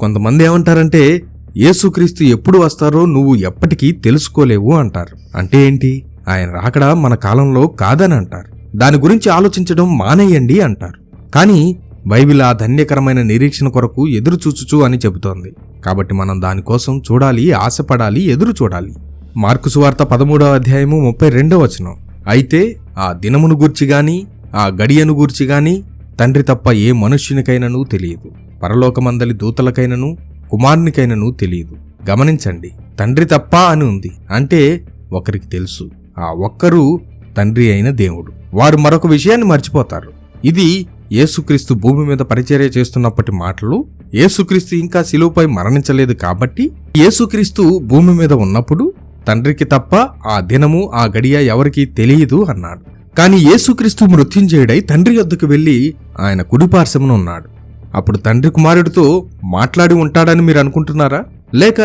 కొంతమంది ఏమంటారంటే యేసుక్రీస్తు ఎప్పుడు వస్తారో నువ్వు ఎప్పటికీ తెలుసుకోలేవు అంటారు. అంటే ఏంటి? ఆయన రాకడ మన కాలంలో కాదని అంటారు. దాని గురించి ఆలోచించడం మానేయండి అంటారు. కానీ బైబిల్ ఆ ధన్యకరమైన నిరీక్షణ కొరకు ఎదురు చూచుచు అని చెబుతోంది. కాబట్టి మనం దానికోసం చూడాలి ఆశపడాలి ఎదురు చూడాలి. మార్కు సువార్త పదమూడవ అధ్యాయము ముప్పై రెండవ వచనం. అయితే ఆ దినమును గూర్చి గాని ఆ గడియను గూర్చి గాని తండ్రి తప్ప ఏ మనుష్యునికైనను తెలియదు. పరలోకమందలి దూతలకైనను కుమారునికైనను తెలియదు. గమనించండి తండ్రి తప్ప అని ఉంది. అంటే ఒకరికి తెలుసు ఆ ఒక్కరు తండ్రి అయిన దేవుడు. వారు మరొక విషయాన్ని మర్చిపోతారు. ఇది యేసుక్రీస్తు భూమి మీద పరిచర్య చేస్తున్నప్పటి మాటలు. యేసుక్రీస్తు ఇంకా శిలువపై మరణించలేదు కాబట్టి యేసుక్రీస్తు భూమి మీద ఉన్నప్పుడు తండ్రికి తప్ప ఆ దినము ఆ గడియ ఎవరికీ తెలియదు అన్నాడు. కాని యేసుక్రీస్తు మృత్యుంజయుడై తండ్రి యొద్దకు వెళ్ళి ఆయన కుడిపార్శ్వమున ఉన్నాడు. అప్పుడు తండ్రి కుమారుడితో మాట్లాడి ఉంటాడని మీరు అనుకుంటున్నారా? లేక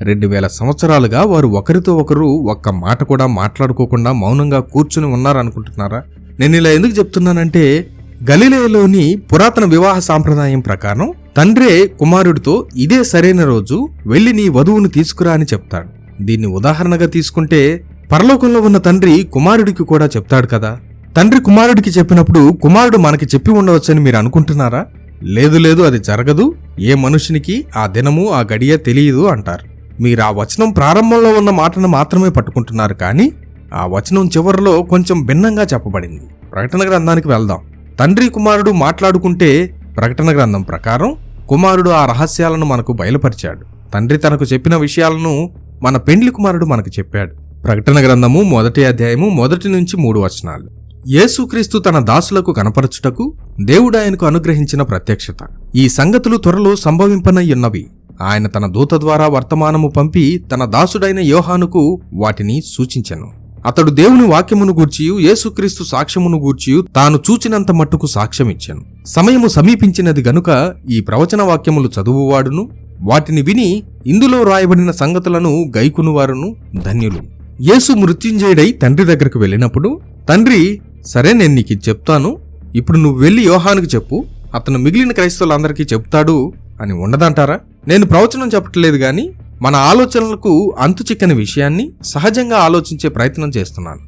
రెండు వేల సంవత్సరాలుగా వారు ఒకరితో ఒకరు ఒక్క మాట కూడా మాట్లాడుకోకుండా మౌనంగా కూర్చుని ఉన్నారనుకుంటున్నారా నేను ఇలా ఎందుకు చెప్తున్నానంటే గలిలేలోని పురాతన వివాహ సాంప్రదాయం ప్రకారం తండ్రే కుమారుడితో ఇదే సరైన రోజు వెళ్ళి నీ వధువును తీసుకురా అని చెప్తాడు. దీన్ని ఉదాహరణగా తీసుకుంటే పరలోకంలో ఉన్న తండ్రి కుమారుడికి కూడా చెప్తాడు కదా. తండ్రి కుమారుడికి చెప్పినప్పుడు కుమారుడు మనకి చెప్పి ఉండవచ్చని మీరు అనుకుంటున్నారా? లేదు లేదు అది జరగదు. ఏ మనుషునికి ఆ దినము ఆ గడియ తెలియదు అంటారు. మీరు ఆ వచనం ప్రారంభంలో ఉన్న మాటను మాత్రమే పట్టుకుంటున్నారు కానీ ఆ వచనం చివరిలో కొంచెం భిన్నంగా చెప్పబడింది. ప్రకటన గ్రంథానికి వెళ్దాం. తండ్రి కుమారుడు మాట్లాడుకుంటే ప్రకటన గ్రంథం ప్రకారం కుమారుడు ఆ రహస్యాలను మనకు బయలుపరిచాడు. తండ్రి తనకు చెప్పిన విషయాలను మన పెండ్లి కుమారుడు మనకు చెప్పాడు. ప్రకటన గ్రంథము మొదటి అధ్యాయము మొదటి నుంచి మూడు వచనాలు. యేసుక్రీస్తు తన దాసులకు కనపరచుటకు దేవుడు ఆయనకు అనుగ్రహించిన ప్రత్యక్షత. ఈ సంగతులు త్వరలో సంభవింపనయ్యున్నవి. ఆయన తన దూత ద్వారా వర్తమానము పంపి తన దాసుడైన యోహానుకు వాటిని సూచించెను. అతడు దేవుని వాక్యమును గూర్చియు యేసుక్రీస్తు సాక్ష్యమును గూర్చియు తాను చూచినంత మట్టుకు సాక్ష్యమిచ్చాను. సమయము సమీపించినది గనుక ఈ ప్రవచన వాక్యములు చదువువాడును. వాటిని విని ఇందులో రాయబడిన సంగతులను గైకునువారును ధన్యులు. యేసు మృత్యుంజయుడై తండ్రి దగ్గరకు వెళ్ళినప్పుడు తండ్రి సరే నేను నీకు చెప్తాను. ఇప్పుడు నువ్వు వెళ్ళి యోహానికి చెప్పు. అతను మిగిలిన క్రైస్తవులందరికీ చెప్తాడు అని ఉండదంటారా నేను ప్రవచనం చెప్పట్లేదు కానీ మన ఆలోచనలకు అంతు చిక్కని విషయాన్ని సహజంగా ఆలోచించే ప్రయత్నం చేస్తున్నాను.